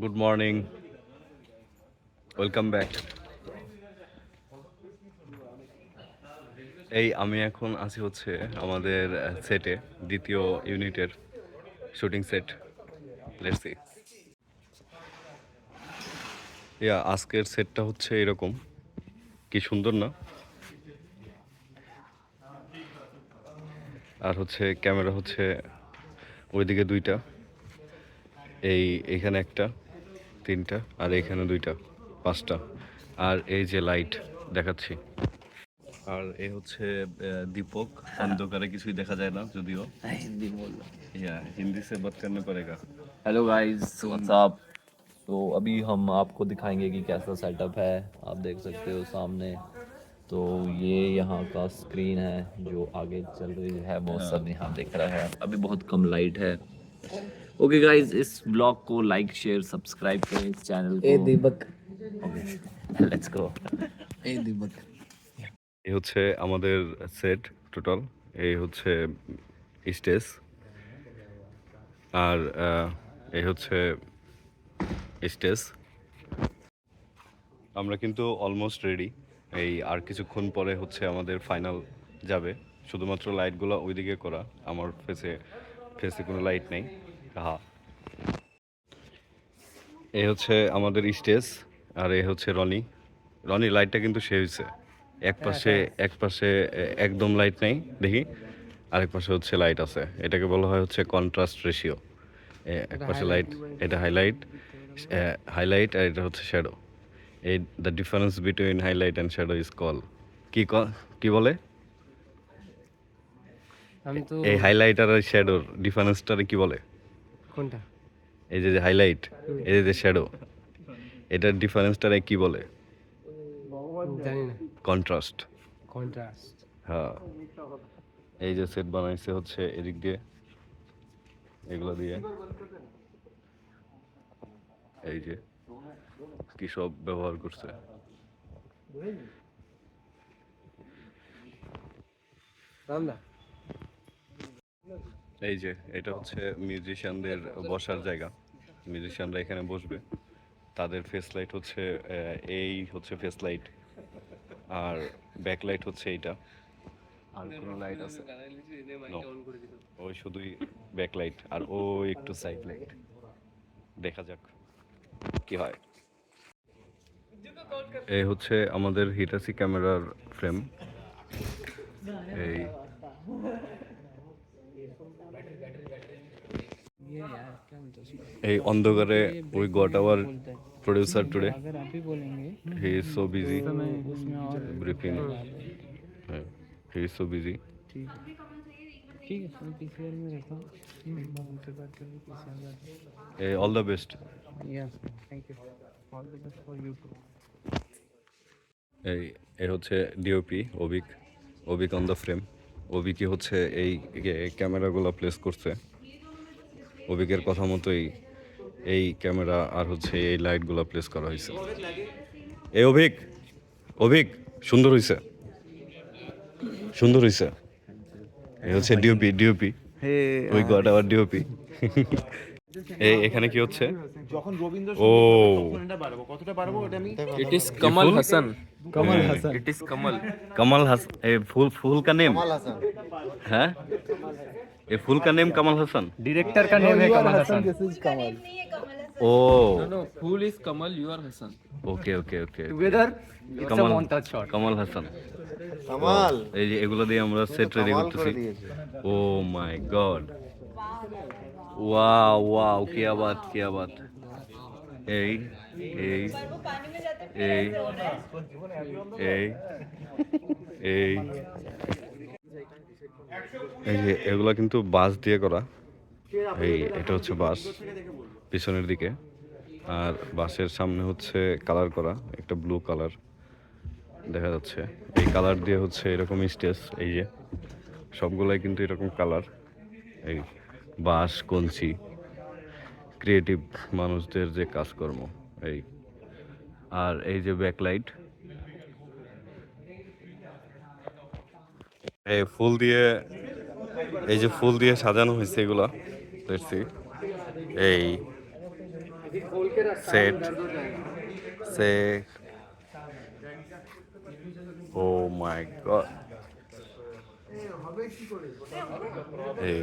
Good morning welcome back এই আমি এখন আছি হচ্ছে আমাদের সেটে দ্বিতীয় ইউনিটের শুটিং সেট লেটস ইয়া আজকের সেটটা হচ্ছে এরকম। কি সুন্দর না? আর হচ্ছে ক্যামেরা হচ্ছে ওইদিকে দুইটা। এই এখানে একটা। তিনটা আর এখানে দুইটা পাঁচটা আর এই যে লাইট দেখাচ্ছি আর এই হচ্ছে আহ, দীপক অন্ধকারে কিছুই দেখা যায় না যদিও हिंदी बोल ইয়া হিন্দি সে বাত করনে পড়েগা हेलो गाइस व्हाट्सअप तो अभी हम आपको दिखाएंगे कि कैसा सेटअप है आप देख सकते हो सामने तो ये यहाँ का स्क्रीन है जो आगे चल रही है वो सब यहाँ दिख रहा है अभी बहुत कम लाइट है ओके गाइस इस ब्लॉग को लाइक शेयर सब्सक्राइब करें इस चैनल को दीपक ओके लेट्स गो এই দীপক এই হচ্ছে আমাদের সেট টোটাল এই হচ্ছে স্টেজ আর আহ, এই হচ্ছে স্টেজ আমরা কিন্তু অলমোস্ট রেডি এই আর কিছুক্ষণ পরে হচ্ছে আমাদের ফাইনাল যাবে শুধুমাত্র লাইটগুলো ওইদিকে করা আমার ফেসে ফেসে কোনো লাইট নেই এই হচ্ছে আমাদের স্টেজ আর এই হচ্ছে রনি। রনি লাইটটা কিন্তু সে হয়েছে এক পাশে এক পাশে একদম লাইট নেই দেখি। আরেক পাশে হচ্ছে লাইট আছে। এটাকে বলা হয় হচ্ছে কন্ট্রাস্ট রেশিও এক পাশে লাইট এটা হাইলাইট হাইলাইট আর এটা হচ্ছে শ্যাডো এই the difference between highlight and shadow is call কি ক- কি বলে? এই হাইলাইট আর শ্যাডোর ডিফারেন্সটারে কি বলে? কোনটা? এই যে হাইলাইট এই যে শ্যাডো এটার ডিফারেন্সটারে কি বলে? জানি না কন্ট্রাস্ট কন্ট্রাস্ট হ্যাঁ। এই যে সেট বানাইছে হচ্ছে এদিক দিয়ে এগুলো দিয়ে। এই যে কি সব ব্যবহার করছে। রামদা। এই যে, এটা হচ্ছে মিউজিশিয়ানদের বসার জায়গা। মিউজিশিয়ানরা এখানে বসবে। তাদের ফেস লাইট হচ্ছে এই হচ্ছে ফেস লাইট আর ব্যাক লাইট হচ্ছে এইটা। আর কোনো লাইট আছে. ওই শুধুই ব্যাক লাইট আর ও একটু সাইড লাইট দেখা যাক কি হয়। এই হচ্ছে আমাদের হিটাসি ক্যামেরার ফ্রেম এই এই অন্ধকারে we got our producer today अगर आप ही बोलेंगे হি ইজ সো বিজি उसमें और briefing he is so busy ठीक है ठीक है मैं पीसीआर में रहता हूँ मैं उनसे बात करके पीसीआर जाता ऑल द बेस्ट हूँ yes thank you all the best for you too এই এই হচ্ছে DOP Abhik Abhik on the frame অবিকই হচ্ছে এই ক্যামেরাগুলো প্লেস করছে। ওবিকের কথা মতোই এই ক্যামেরা আর হচ্ছে এই লাইটগুলো প্লেস করা হয়েছে। এই অভিক অভিক সুন্দর হয়েছে সুন্দর হয়েছে এই হচ্ছে ডিওপি ডিওপি ওই গড আওয়ার ডিওপি এই এখানে কি হচ্ছে যখন রবীন্দ্র ও এটা বাড়বো কতটা বাড়বো ওটা আমি it is Kamal Hasan Kamal Hasan it is Kamal Kamal Hasan a full full का नेम है ये फुल का नेम कमल हसन डायरेक्टर का नेम है Kamal Haasan oh no full is Kamal you are Hasan okay okay okay together it's a Kamal montage shot Kamal Hasan Kamal এই যে এগুলো দিয়ে আমরা সেট রেডি করতেছি oh my god wow wow কিয়া বাত এই এই এই এই এই যে, এগুলো কিন্তু বাস দিয়ে করা। এই, এটা হচ্ছে বাস, পিছনের দিকে। আর বাসের সামনে হচ্ছে কালার করা, একটা ব্লু কালার দেখা যাচ্ছে। এই কালার দিয়ে হচ্ছে এরকম স্টেজ, এই যে। সবগুলাই কিন্তু এরকম কালার। এই। বাঁশ কঞ্চি ক্রিয়েটিভ মানুষদের যে কাজকর্ম, এই। আর এই যে ব্যাকলাইট এই ফুল দিয়ে, এই যে ফুল দিয়ে সাজানো হয়েছে এগুলা দেখছি এই set say O my god এই।